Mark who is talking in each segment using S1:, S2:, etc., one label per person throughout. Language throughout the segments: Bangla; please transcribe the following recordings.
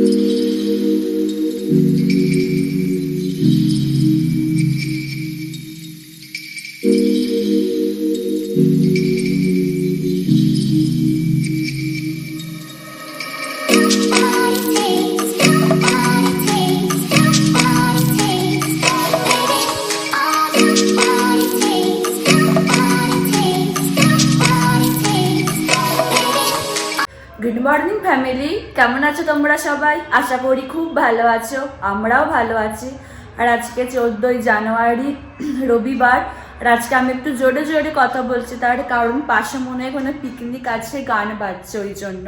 S1: Thank you. মর্নিং ফ্যামিলি কেমন আছো তোমরা সবাই? আশা করি খুব ভালো আছো। আমরাও ভালো আছি। আর আজকে চোদ্দোই জানুয়ারি, রবিবার। আর আজকে আমি একটু জোরে জোরে কথা বলছি, তার কারণ পাশে মনে হয় কোনো পিকনিক আছে, গান বাজছে ওই জন্য।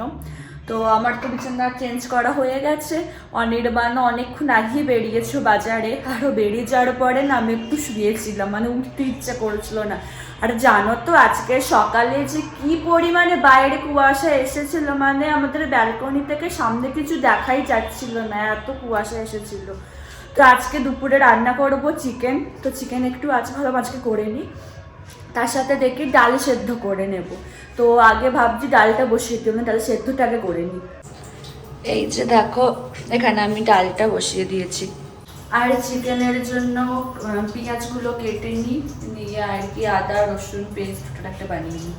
S1: তো আমার তো বিছানা চেঞ্জ করা হয়ে গেছে। অনির্বাণ অনেকক্ষণ আগিয়ে বেরিয়েছো বাজারে। আরও বেরিয়ে যাওয়ার পরে না আমি একটু শুয়েছিলাম মানে উঠতে ইচ্ছা করছিল না। আর জানো তো, আজকে সকালে যে কি পরিমাণে বাইরে কুয়াশা এসেছিল মানে আমাদের ব্যালকনি থেকে সামনে কিছু দেখাই যাচ্ছিল না, এত কুয়াশা এসেছিল। তো আজকে দুপুরে রান্না করব চিকেন। তো চিকেন একটু আজ ভালো আজকে করে নিই। তার সাথে দেখি ডাল সেদ্ধ করে নেব। তো আগে ভাবছি ডালটা বসিয়ে দিই না ডাল সেদ্ধটা আগে করে নিই। এই যে দেখো এখানে আমি ডালটা বসিয়ে দিয়েছি। আর চিকেনের জন্য পেঁয়াজগুলো কেটে নিই নিয়ে আর কি আদা রসুন পেস্ট একটা বানিয়ে নিই।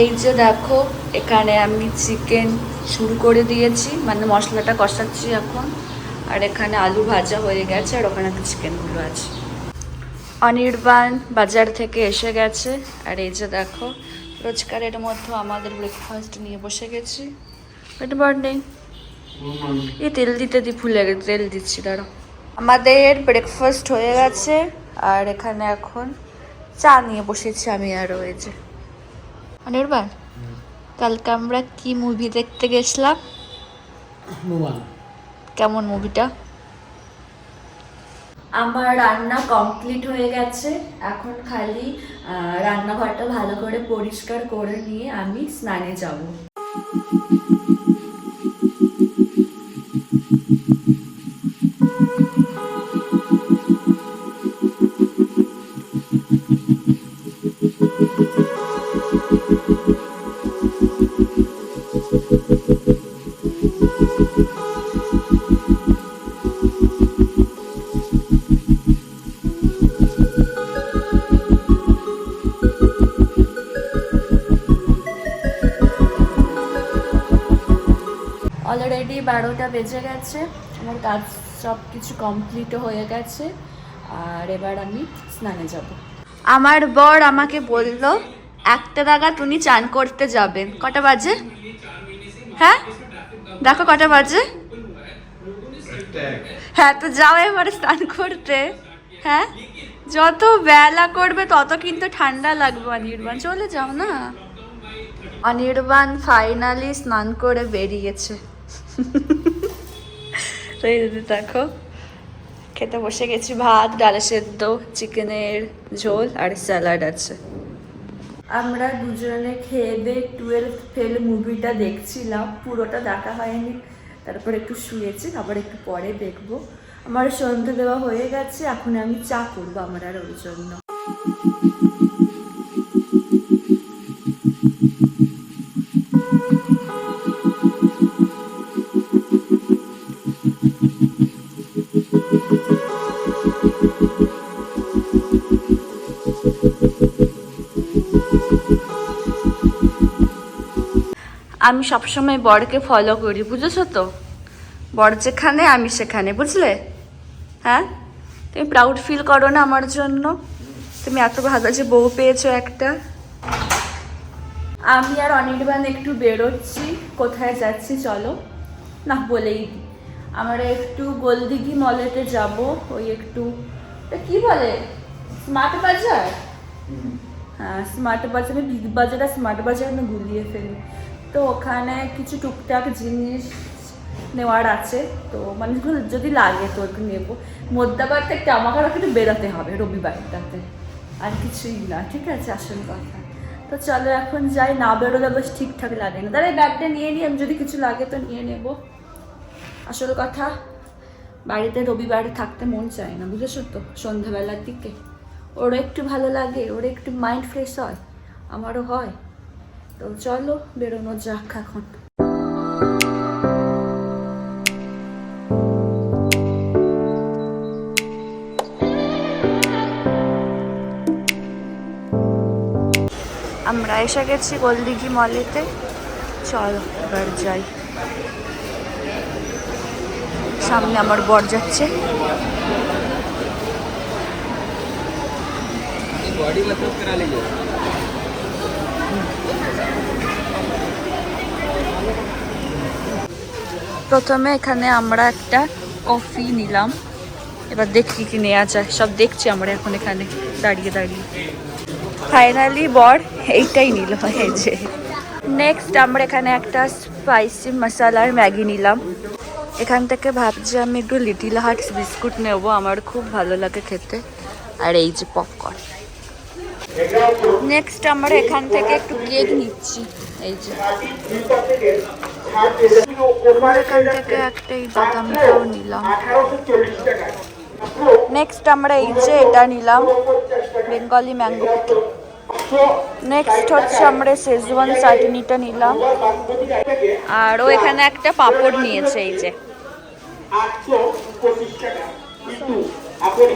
S1: এই যে দেখো এখানে আমি চিকেন শুরু করে দিয়েছি মানে মশলাটা কষাচ্ছি এখন। আর এখানে আলু ভাজা হয়ে গেছে আর ওখানে চিকেনগুলো আছে। অনির্বাণ বাজার থেকে এসে গেছে। আর এই যে দেখো রোজকারের মধ্যে আমাদের ব্রেকফাস্ট নিয়ে বসে গেছি। গুড মর্নিং এই তেল দিতে দি ভুলে গেছে তেল দিচ্ছি দাঁড়ো আমাদের ব্রেকফাস্ট হয়ে গেছে আর এখানে এখন চা নিয়ে বসেছি আমি আর রয়েছে অনির্বাণ কালকে আমরা কি মুভি দেখতে গেছিলাম? কেমন মুভিটা আমার রান্না কমপ্লিট হয়ে গেছে। এখন খালি রান্নাঘরটা ভালো করে পরিষ্কার করে নিয়ে আমি স্নানে যাব। অলরেডি বেজে গেছে আমার কাজ সব কিছু কমপ্লিটও হয়ে গেছে। আর এবার আমি স্নানে যাব। আমার বর আমাকে বলল একটা টাকা তুমি চান করতে যাবেন। কটা বাজে? হ্যাঁ? দেখো কটা বাজে। হ্যাঁ তো যাও এবারে স্নান করতে। হ্যাঁ? যত বেলা করবে তত কিন্তু ঠান্ডা লাগবে অনির্বাণ। চলে যাও না। অনির্বাণ ফাইনালি স্নান করে বেরিয়েছে। দেখো, খেতে বসে গেছি, ভাত, ডালে সেদ্ধ, চিকেনের ঝোল আর স্যালাড আছে। আমরা দুজনে খেয়ে দিয়ে টুয়েলভ ফেল মুভিটা দেখছিলাম, পুরোটা দেখা হয়নি। তারপর একটু শুয়েছি, আবার একটু পরে দেখব। আমার সন্ধে দেওয়া হয়ে গেছে, এখন আমি চা করব আমার আর ওর জন্য। আমি সবসময় বরকে ফলো করি বুঝেছ তো? বর যেখানে আমি সেখানে বুঝলে? হ্যাঁ? তুমি প্রাউড ফিল করো না আমার জন্য? তুমি এত ভালো যে বউ পেয়েছ একটা। আমি আর অনির্বাণ একটু বেরোচ্ছি কোথায় যাচ্ছি চলো? না বলেই আমরা একটু গোলদিঘি মলেতে যাব ওই একটু কি বলে? স্মার্ট বাজার? হ্যাঁ স্মার্ট বাজারে বিগ বাজার আর স্মার্ট বাজার আমি গুলিয়ে ফেলি। তো ওখানে কিছু টুকটাক জিনিস নেওয়ার আছে। তো মানে যদি লাগে তো একটু নেব। মধ্যবার থেকে আমাকে একটু বেরোতে হবে রবিবারটাতে। আর কিছুই না, ঠিক আছে, আসল কথা। তো চলো এখন যাই, না বেরোলে বেশ ঠিকঠাক লাগে না। তাহলে ব্যাগটা নিয়ে নিই আমি যদি কিছু লাগে তো নিয়ে নেব। আসল কথা, বাড়িতে রবিবারে থাকতে মন চায় না, বুঝেছ তো? সন্ধ্যাবেলার দিকে। ওরও একটু ভালো লাগে ওর একটু মাইন্ড ফ্রেশ হয়, আমারও হয়। তো চলো বেরোনো যাক এখন। আমরা এসে গেছি গোলদিঘি মলেতে। চলো এবার যাই। সামনে আমার বর যাচ্ছে। প্রথমে এখানে আমরা একটা কফি নিলাম। এবার দেখি কি নেওয়া যায়। সব দেখছি আমরা এখন এখানে দাঁড়িয়ে দাঁড়িয়ে। ফাইনালি বর এইটাই নিল। যে। নেক্সট আমরা এখানে একটা স্পাইসি মশালার ম্যাগি নিলাম। এখান থেকে ভাবছি আমি একটু লিটিল হার্টস বিস্কুট নেব। আমার খুব ভালো লাগে খেতে। আর এই যে পপকর্ন নেক্সট আমরা এখান থেকে একটু কেক নিচ্ছি। এই যে। এখান থেকে একটা এই নিলাম। নেক্সট আমরা এই যে এটা নিলাম বেঙ্গলি ম্যাঙ্গো নেক্সট হচ্ছে আমরা শেজওয়ান চাটনিটা নিলাম। আর ও এখানে একটা পাপড় নিয়েছে, এই যে।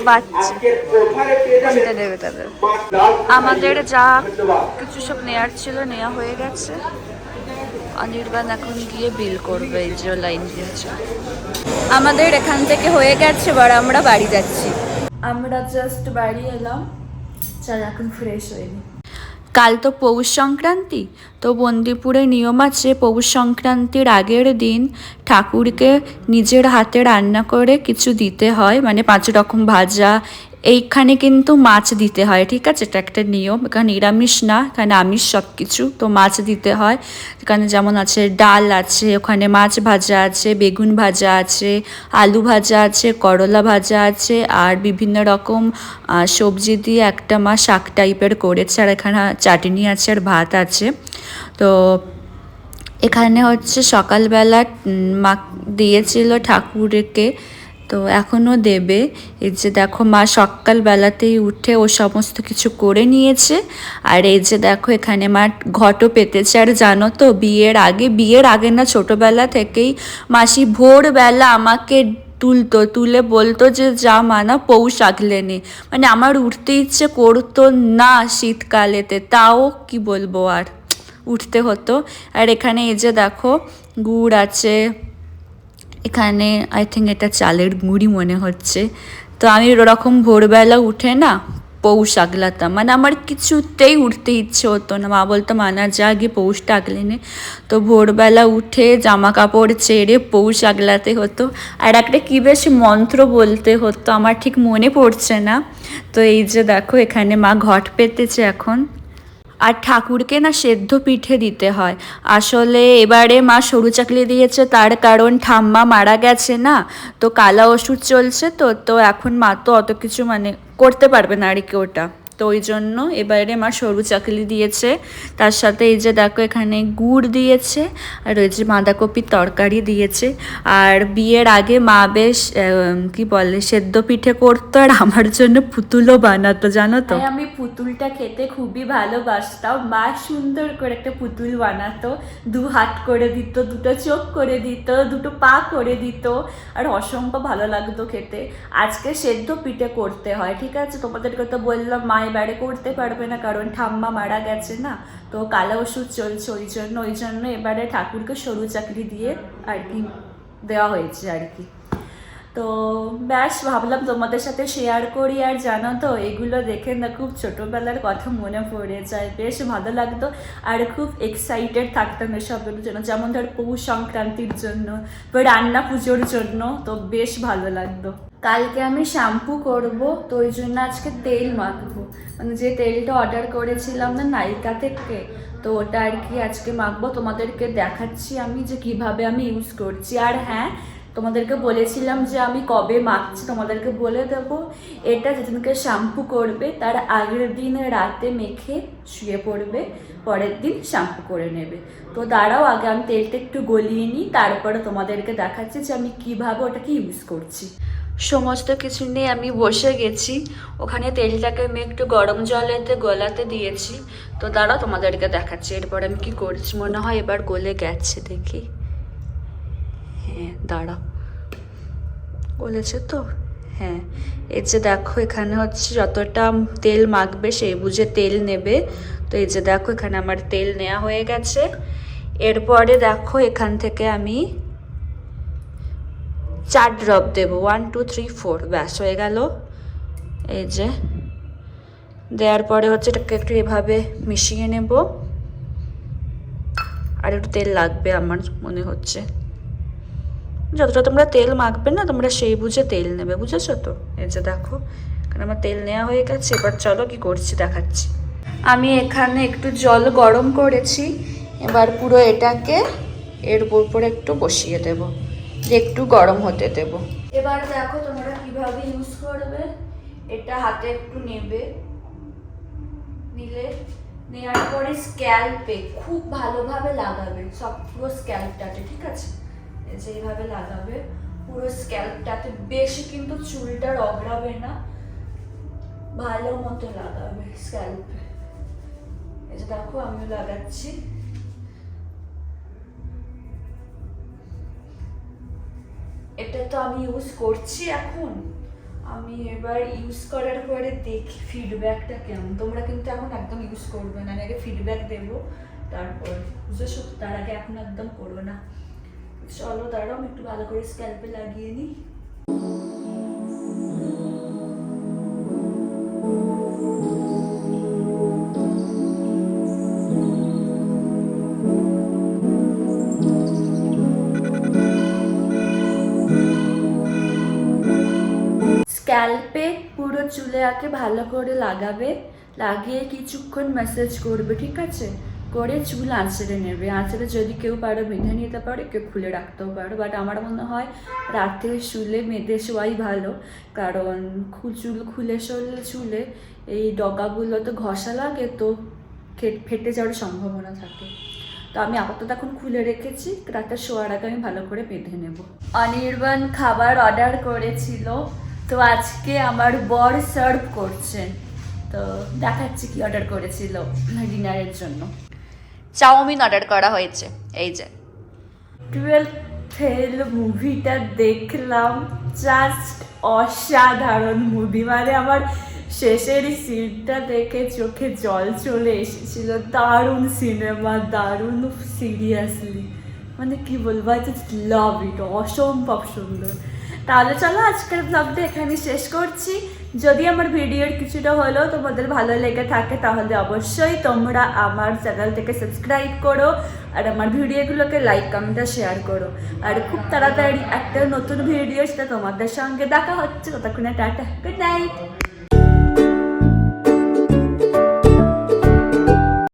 S1: বাচ্চা দেবে তাদের। আমাদের যা কিছু সব নেয়ার ছিল নেওয়া হয়ে গেছে। অনির্বাণ এখন গিয়ে বিল করবে এই যে লাইন দিয়েছে আমাদের এখান থেকে হয়ে গেছে এবার আমরা বাড়ি যাচ্ছি। আমরা জাস্ট বাড়ি এলাম। চাল এখন ফ্রেশ হয়ে নিই কাল তো পৌষ সংক্রান্তি। তো বন্দিপুরে নিয়ম আছে, পৌষ সংক্রান্তির আগের দিন ঠাকুরকে নিজের হাতে রান্না করে কিছু দিতে হয় মানে পাঁচ রকম ভাজা এইখানে কিন্তু মাছ দিতে হয়, ঠিক আছে? এটা একটা নিয়ম। এখানে নিরামিষ না, এখানে আমিষ সব কিছু তো মাছ দিতে হয়। এখানে যেমন আছে, ডাল আছে, ওখানে মাছ ভাজা আছে, বেগুন ভাজা আছে, আলু ভাজা আছে, করলা ভাজা আছে, আর বিভিন্ন রকম সবজি দিয়ে একটা মা শাক টাইপের করেছে, আর এখানে চাটনি আছে আর ভাত আছে। তো এখানে হচ্ছে সকালবেলা মা দিয়েছিল ঠাকুরকে তো এখনও দেবে। এই যে দেখো মা সকালবেলাতেই উঠে ও সমস্ত কিছু করে নিয়েছে। আর এই যে দেখো এখানে মা ঘটও পেতেছে। আর জানো তো বিয়ের আগে বিয়ের আগে না ছোটোবেলা থেকেই মাসি ভোরবেলা আমাকে তুলতো, তুলে বলতো যে, যা মানা পৌষ আগলে নে মানে আমার উঠতে ইচ্ছে করতো না শীতকালেতে। তাও কি বলব আর? উঠতে হতো। আর এখানে এই যে দেখো গুড় আছে এখানে আই থিঙ্ক এটা চালের গুঁড়ি মনে হচ্ছে। তো আমি ওরকম ভোরবেলা উঠে না পৌষ আগলাতাম। মানে আমার কিছুতেই উঠতে ইচ্ছে হতো না। মা বলতো মানা যা, গিয়ে পৌষটা আগলে নে। তো ভোরবেলা উঠে জামা কাপড় ছেড়ে পৌষ আগলাতে হতো। আর একটা কী বেশ মন্ত্র বলতে হতো, আমার ঠিক মনে পড়ছে না। তো এই যে দেখো, এখানে মা ঘট পেতেছে এখন। আর ঠাকুরকে না সেদ্ধ পিঠে দিতে হয়। আসলে এবারে মা সরু চাকলি দিয়েছে, তার কারণ ঠাম্মা মারা গেছে না, তো কালা ওষুধ চলছে তো তো এখন মা তো অত কিছু মানে করতে পারবে না আর কি ওটা। তো ওই জন্য এবারে মা সরু চাকলি দিয়েছে। তার সাথে এই যে দেখো এখানে গুড় দিয়েছে, আর ওই যে বাঁধাকপির তরকারি দিয়েছে। আর বিয়ের আগে মা বেশ কি বলে, সেদ্ধ পিঠে করতো, আর আমার জন্য পুতুলও বানাতো, জানো তো? আমি পুতুলটা খেতে খুবই ভালোবাসতাম। মা সুন্দর করে একটা পুতুল বানাতো, দু হাত করে দিত, দুটো চোখ করে দিত, দুটো পা করে দিত, আর অসম্ভব ভালো লাগতো খেতে। আজকে সেদ্ধ পিঠে করতে হয়, ঠিক আছে? তোমাদেরকে তো বললাম, মা এবারে করতে পারবে না, কারণ ঠাম্মা মারা গেছে না। তো কালো ওষুধ চলছে, ওই জন্য ওই জন্য এবারে ঠাকুরকে সরু চাকরি দিয়ে আর কি দেওয়া হয়েছে আর কি। তো ব্যাস, ভাবলাম তোমাদের সাথে শেয়ার করি, আর জানো তো, এগুলো দেখে না খুব ছোটোবেলার কথা মনে পড়ে যায়। বেশ ভালো লাগতো, আর খুব এক্সাইটেড থাকতাম এসবের জন্য। যেমন ধর পৌষ সংক্রান্তির জন্য রান্না পুজোর জন্য, তো বেশ ভালো লাগতো। কালকে আমি শ্যাম্পু করব, তো ওই জন্য আজকে তেল মাখবো। মানে যে তেলটা অর্ডার করেছিলাম না নাইকা থেকে, তো ওটা আর কি আজকে মাখবো। তোমাদেরকে দেখাচ্ছি আমি যে কীভাবে আমি ইউজ করছি। আর হ্যাঁ তোমাদেরকে বলেছিলাম যে আমি কবে মাখছি, তোমাদেরকে বলে দেবো। এটা যেদিনকে শ্যাম্পু করবে, তার আগের দিন রাতে মেখে শুয়ে পড়বে, পরের দিন শ্যাম্পু করে নেবে। তো দাঁড়াও, আগে আমি তেলটা একটু গলিয়ে নিই, তারপরে তোমাদেরকে দেখাচ্ছি যে আমি কীভাবে ওটাকে ইউজ করছি। সমস্ত কিছু নিয়ে আমি বসে গেছি। ওখানে তেলটাকে আমি একটু গরম জলেতে গলাতে দিয়েছি। তো দাঁড়াও, তোমাদেরকে দেখাচ্ছি। এরপর আমি কি করছি? মনে হয় এবার গলে গেছে দেখি। হ্যাঁ দাঁড়াও। বলেছে তো? হ্যাঁ। এই যে দেখো, এখানে হচ্ছে যতটা তেল মাখবে সেই বুঝে তেল নেবে। তো এই যে দেখো, এখানে আমার তেল নেওয়া হয়ে গেছে। এরপরে দেখো, এখান থেকে আমি চার ড্রপ দেবো। ওয়ান টু থ্রি ফোর ব্যাস, হয়ে গেল। এই যে, দেওয়ার পরে হচ্ছে এটাকে একটু এভাবে মিশিয়ে নেব। আর একটু তেল লাগবে আমার, মনে হচ্ছে। যতটা তোমরা তেল মাখবে না, তোমরা সেই বুঝে তেল নেবে, বুঝেছ তো? এই যে দেখো, এখানে আমার তেল নেওয়া হয়ে গেছে, এবার চলো কি করছি দেখাচ্ছি। আমি এখানে একটু জল গরম করেছি, এবার পুরো এটাকে এর উপর একটু বসিয়ে দেব। একটু গরম হতে দেব। এবার দেখো তোমরা কীভাবে ইউজ করবে। এটা হাতে একটু নেবে। নিলে নেওয়ার পরে স্ক্যাল্পে খুব ভালোভাবে লাগাবে। সব পুরো স্ক্যাল্পটাতে ঠিক আছে? এই যে এইভাবে লাগাবে। পুরো স্ক্যাল্পটাতে বেশি কিন্তু চুলটা রগড়াবে না। ভালো মতো লাগাবে স্ক্যাল্পে যে দেখো, আমিও লাগাচ্ছি। এটা তো আমি ইউজ করছি এখন। আমি এবার ইউজ করার পরে দেখি ফিডব্যাকটা কেমন। তোমরা কিন্তু এখন একদম ইউজ করবে না। আগে ফিডব্যাক দেবো, তারপর বুঝেছ? তার আগে এখন একদম করবে না। চলো দাঁড়াও, আমি একটু ভালো করে স্ক্যাল্পে লাগিয়ে নিই। চুলে আঁকে ভালো করে লাগাবে, লাগিয়ে কিছুক্ষণ ম্যাসেজ করবে, ঠিক আছে? করে চুল আঁচড়ে নেবে। আঁচড়ে যদি কেউ পারো বেঁধে নিতে পারে কেউ খুলে রাখতেও পারো। বাট আমার মনে হয় রাতে শুলে বেঁধে শোয়াই ভালো। কারণ চুল খুলে শুলে চুলে এই ডগাগুলো তো ঘষা লাগে, তো ফেটে যাওয়ার সম্ভাবনা থাকে। তো আমি আপাতত এখন খুলে রেখেছি। রাতে শোয়ার আগে আমি ভালো করে বেঁধে নেব। অনির্বাণ খাবার অর্ডার করেছিল। তো আজকে আমার বর সার্ভ করছেন। তো দেখাচ্ছি কি অর্ডার করেছিল ডিনারের জন্য। চাউমিন অর্ডার করা হয়েছে এই যে। টুয়েলভ ফেল মুভিটা দেখলাম জাস্ট অসাধারণ মুভি মানে আমার শেষের সিনটা দেখে চোখে জল চলে এসেছিল। দারুণ সিনেমা দারুণ সিরিয়াসলি মানে কি বলব আই জাস্ট লাভ ইট অসম্ভব সুন্দর। তাহলে চলো আজকের ব্লগটা এখানেই শেষ করছি। যদি আমার ভিডিওর কিছুটা হলো তোমাদের ভালো লেগে থাকে, তাহলে অবশ্যই তোমরা আমার চ্যানেল থেকে সাবস্ক্রাইব করো আর আমার ভিডিওগুলোকে লাইক কমেন্ট শেয়ার করো। আর খুব তাড়াতাড়ি একটা নতুন ভিডিও সেটা তোমাদের সঙ্গে দেখা হচ্ছে। ততক্ষণে টাটা গুড নাইট